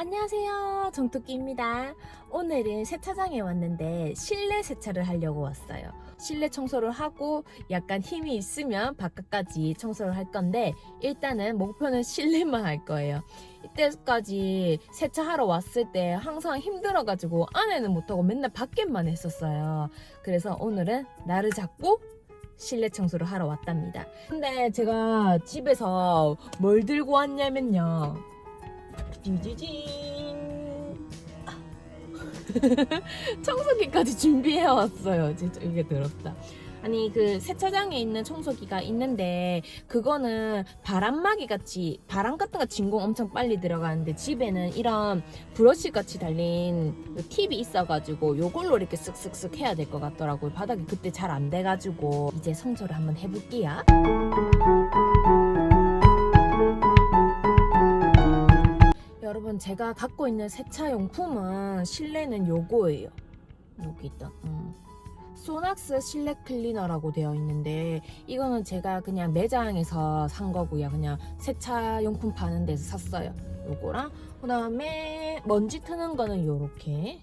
안녕하세요. 정토끼입니다. 오늘은 세차장에 왔는데 실내 세차를 하려고 왔어요. 실내 청소를 하고 약간 힘이 있으면 바깥까지 청소를 할 건데 일단은 목표는 실내만 할 거예요. 이때까지 세차하러 왔을 때 항상 힘들어가지고 안에는 못하고 맨날 밖에만 했었어요. 그래서 오늘은 나를 잡고 실내 청소를 하러 왔답니다. 근데 제가 집에서 뭘 들고 왔냐면요. 찌찌진 청소기까지 준비해 왔어요. 진짜 이게 더럽다. 아니 그 세차장에 있는 청소기가 있는데 그거는 바람막이 같이 바람 같은 거 진공 엄청 빨리 들어가는데 집에는 이런 브러쉬 같이 달린 그 팁이 있어가지고 요걸로 이렇게 쓱쓱쓱 해야 될 것 같더라고요. 바닥이 그때 잘 안 돼가지고 이제 청소를 한번 해볼게요. 여러분 제가 갖고 있는 세차 용품은 실내는 요거예요. 여기 있다. 음. 소낙스 실내 클리너라고 되어 있는데 이거는 제가 그냥 매장에서 산 거고요. 그냥 세차 용품 파는 데서 샀어요. 요거랑 그 다음에 먼지 트는 거는 요렇게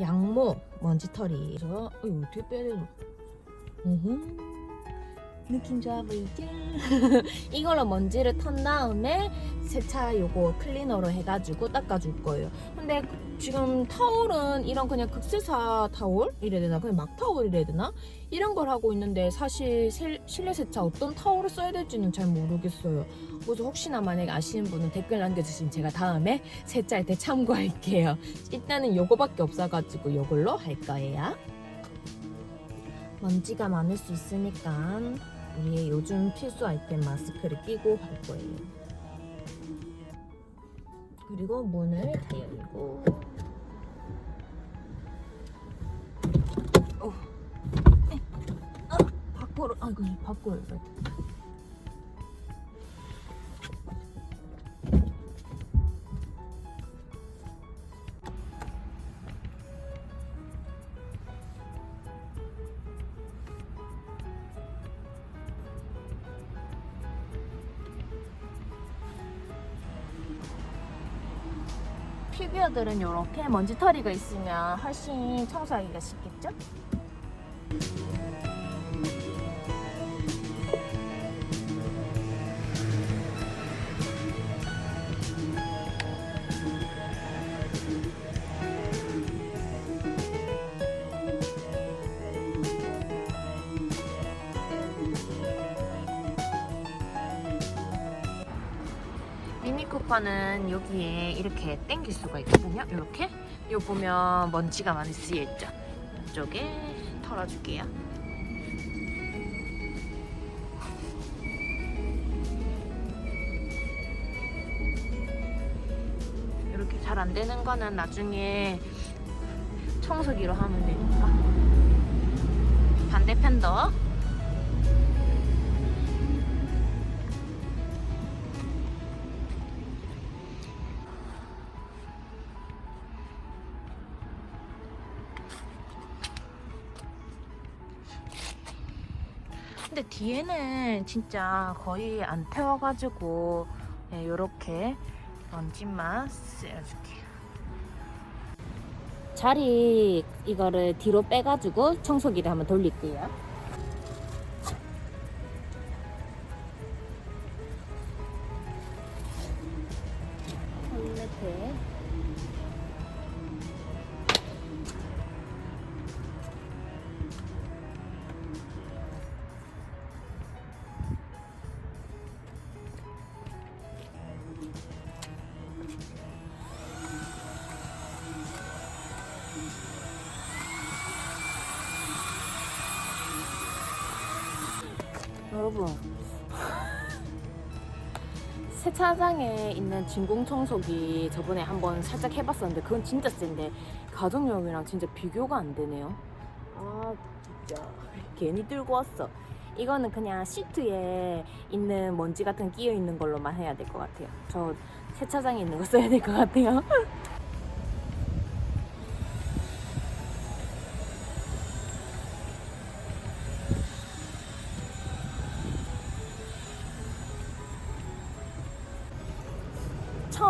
양모 먼지털이. 이거 어떻게 빼야 되노? 느낌 좋아 보이죠? 이걸로 먼지를 턴 다음에 세차 요거 클리너로 해가지고 닦아줄 거예요. 근데 지금 타올은 이런 그냥 극세사 타올 이래야 되나 그냥 막 타올 이래야 되나 이런 걸 하고 있는데 사실 실- 실내 세차 어떤 타올을 써야 될지는 잘 모르겠어요. 그래서 혹시나 만약에 아시는 분은 댓글 남겨주시면 제가 다음에 세차할 때 참고할게요. 일단은 요거밖에 없어가지고 요걸로 할 거예요. 먼지가 많을 수 있으니까 우리의 요즘 필수 아이템 마스크를 끼고 할 거예요. 그리고 문을 다 열고 어. 에. 아, 밖으로 아이고 밖으로 열어. 피규어들은 이렇게 먼지털이가 있으면 훨씬 청소하기가 쉽겠죠? 미니쿠퍼는 여기에 이렇게 당길 수가 있거든요. 이렇게. 요 보면 먼지가 많이 쓰여 있죠. 이쪽에 털어줄게요. 이렇게 잘 안 되는 거는 나중에 청소기로 하면 되니까. 반대편도 근데 뒤에는 진짜 거의 안 태워가지고 이렇게 먼지만 쓸어줄게요. 자리 이거를 뒤로 빼가지고 청소기를 한번 돌릴게요. 여러분 세차장에 있는 진공 청소기 저번에 한번 살짝 해봤었는데 그건 진짜 센데 가정용이랑 진짜 비교가 안 되네요. 아 진짜 괜히 들고 왔어. 이거는 그냥 시트에 있는 먼지 같은 거 끼어 있는 걸로만 해야 될 것 같아요. 저 세차장에 있는 거 써야 될 것 같아요.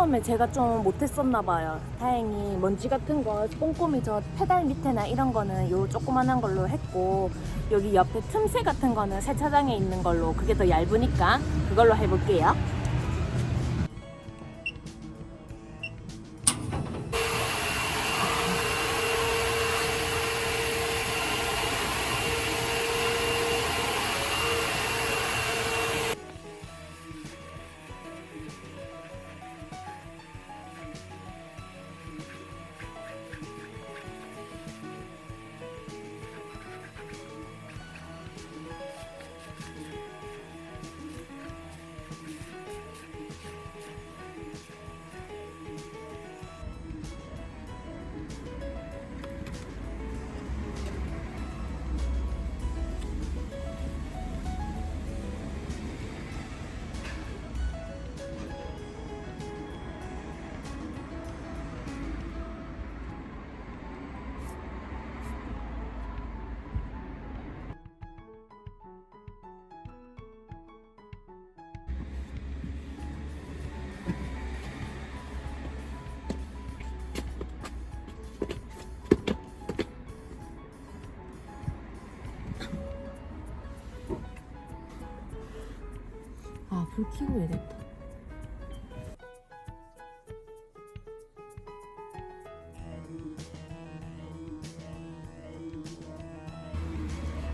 처음에 제가 좀 못했었나 봐요. 다행히 먼지 같은 거 꼼꼼히 저 페달 밑에나 이런 거는 요 조그만한 걸로 했고 여기 옆에 틈새 같은 거는 세차장에 있는 걸로 그게 더 얇으니까 그걸로 해볼게요.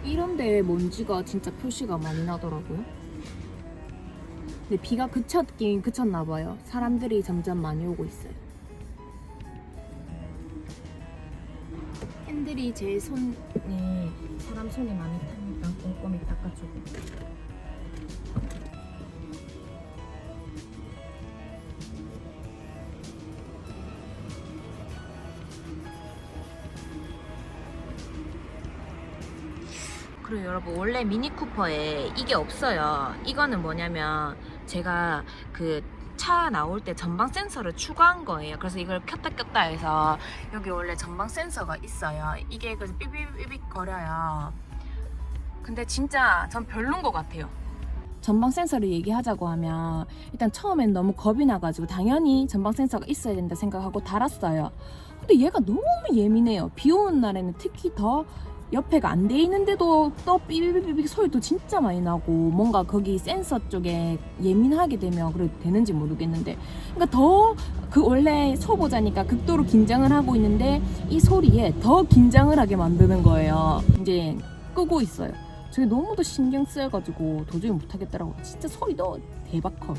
이런 데에 먼지가 진짜 표시가 많이 나더라고요. 근데 비가 그쳤긴 그쳤나 봐요. 사람들이 점점 많이 오고 있어요. 핸들이 제 손에 사람 손이 많이 타니까 꼼꼼히 닦아주고. 그리고 여러분 원래 미니 쿠퍼에 이게 없어요. 이거는 뭐냐면 제가 그 차 나올 때 전방 센서를 추가한 거예요. 그래서 이걸 켰다 꼈다 해서 여기 원래 전방 센서가 있어요. 이게 그 삐삐삐삐 거려요. 근데 진짜 전 별론 것 같아요. 전방 센서를 얘기하자고 하면 일단 처음엔 너무 겁이 나가지고 당연히 전방 센서가 있어야 된다 생각하고 달았어요. 근데 얘가 너무 예민해요. 비 오는 날에는 특히 더 옆에가 안 돼 있는데도 또 삐삐삐삐 소리도 진짜 많이 나고 뭔가 거기 센서 쪽에 예민하게 되면 그래 되는지 모르겠는데 그러니까 더 그 원래 초보자니까 극도로 긴장을 하고 있는데 이 소리에 더 긴장을 하게 만드는 거예요. 이제 끄고 있어요. 저게 너무도 신경 쓰여가지고 도저히 못하겠더라고. 진짜 소리도 대박 커.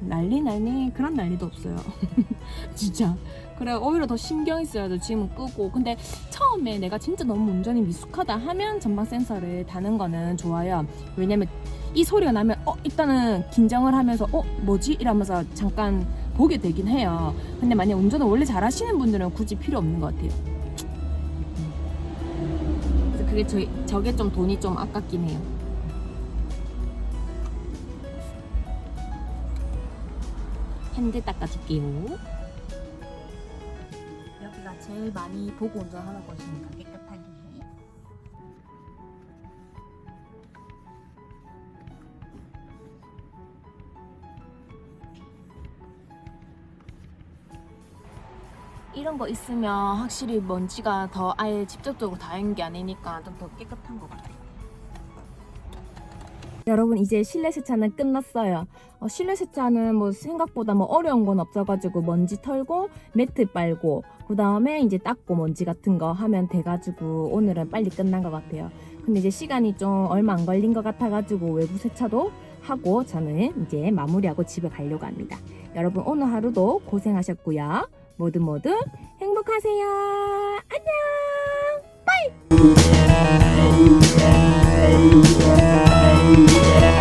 난리 난리 그런 난리도 없어요. 진짜. 그래 오히려 더 신경이 쓰여도 지금은 끄고 근데 처음에 내가 진짜 너무 운전이 미숙하다 하면 전방 센서를 다는 거는 좋아요. 왜냐면 이 소리가 나면 어 일단은 긴장을 하면서 어 뭐지? 이러면서 잠깐 보게 되긴 해요. 근데 만약 운전을 원래 잘하시는 분들은 굳이 필요 없는 것 같아요. 음. 그래서 그게 저, 저게 좀 돈이 좀 아깝긴 해요. 핸들 닦아줄게요 제일 많이 보고 운전하는 곳이니까 깨끗하게 이런 거 있으면 확실히 먼지가 더 아예 직접적으로 닿은 게 아니니까 좀 더 깨끗한 것 같아요. 여러분 이제 실내 세차는 끝났어요. 어, 실내 세차는 뭐 생각보다 뭐 어려운 건 없어가지고 먼지 털고 매트 빨고 그 다음에 이제 닦고 먼지 같은 거 하면 돼가지고 오늘은 빨리 끝난 것 같아요. 근데 이제 시간이 좀 얼마 안 걸린 것 같아가지고 외부 세차도 하고 저는 이제 마무리하고 집에 가려고 합니다. 여러분 오늘 하루도 고생하셨고요. 모두 모두 행복하세요. 안녕. 빠이. Ooh, yeah.